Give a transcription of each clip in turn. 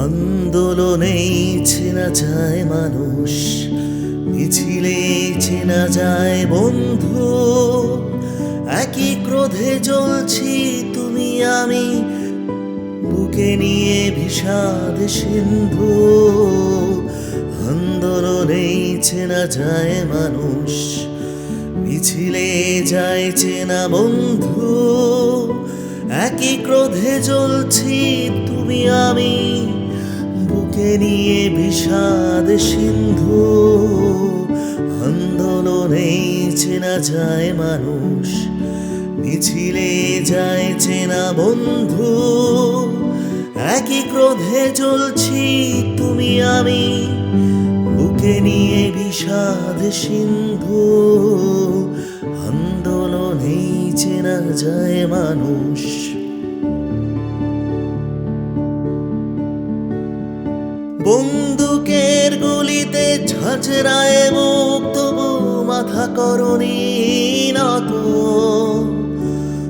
আন্দোলনেই চেনা যায় মানুষ, মিছিলে চেনা যায় বন্ধু। একই ক্রোধে জ্বলছি তুমি, আমি। বুকে নিয়ে বিষাদ সিন্ধু। আন্দোলনেই চেনা যায় মানুষ, মিছিলে যায় চেনা বন্ধু। একই ক্রোধে জ্বলছি তুমি, আমি। বুকে নিয়ে বিষাদ সিন্ধু। আন্দোলনেই চেনা যায় মানুষ, মিছিলে যায় চেনা বন্ধু। একই ক্রোধে চলছি তুমি, আমি। বুকে নিয়ে বিষাদ সিন্ধু। আন্দোলনেই চেনা যায় মানুষ। বন্দুকের গুলিতে ঝাঁঝরায় মুখ, তবু মাথা করণী নত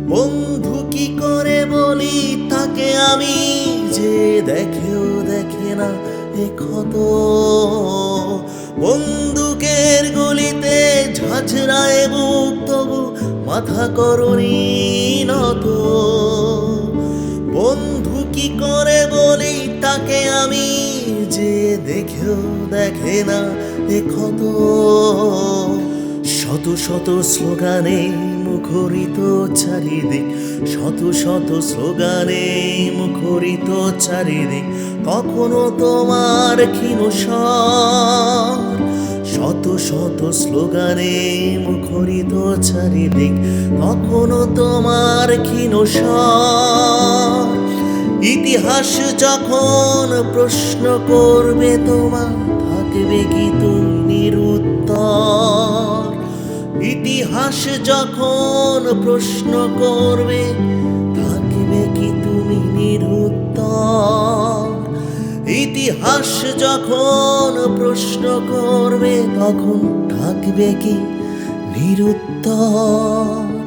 বন্ধু কি করে বলি তাকে আমি যে দেখেও দেখে না ক্ষত। বন্দুকের গুলিতে ঝাঁঝরায় মুখ, তবু মাথা করণী নত বন্ধু কি করে বলি তাকে আমি যে দেখেও দেখে না দেখত শত শত স্লোগানে মুখরিত চারিদিক, শত শত স্লোগানে মুখরিত চারিদিক, কখনো তোমার ক্ষীণ শত শত স্লোগানে মুখরিত চারিদিক, কখনো তোমার ক্ষীণ ইতিহাস যখন প্রশ্ন করবে, তোমার থাকবে কি তুমি নিরুত্তর? ইতিহাস যখন প্রশ্ন করবে, থাকবে কি তুমি নিরুত্তর? ইতিহাস যখন প্রশ্ন করবে, তখন থাকবে কি নিরুত্তর?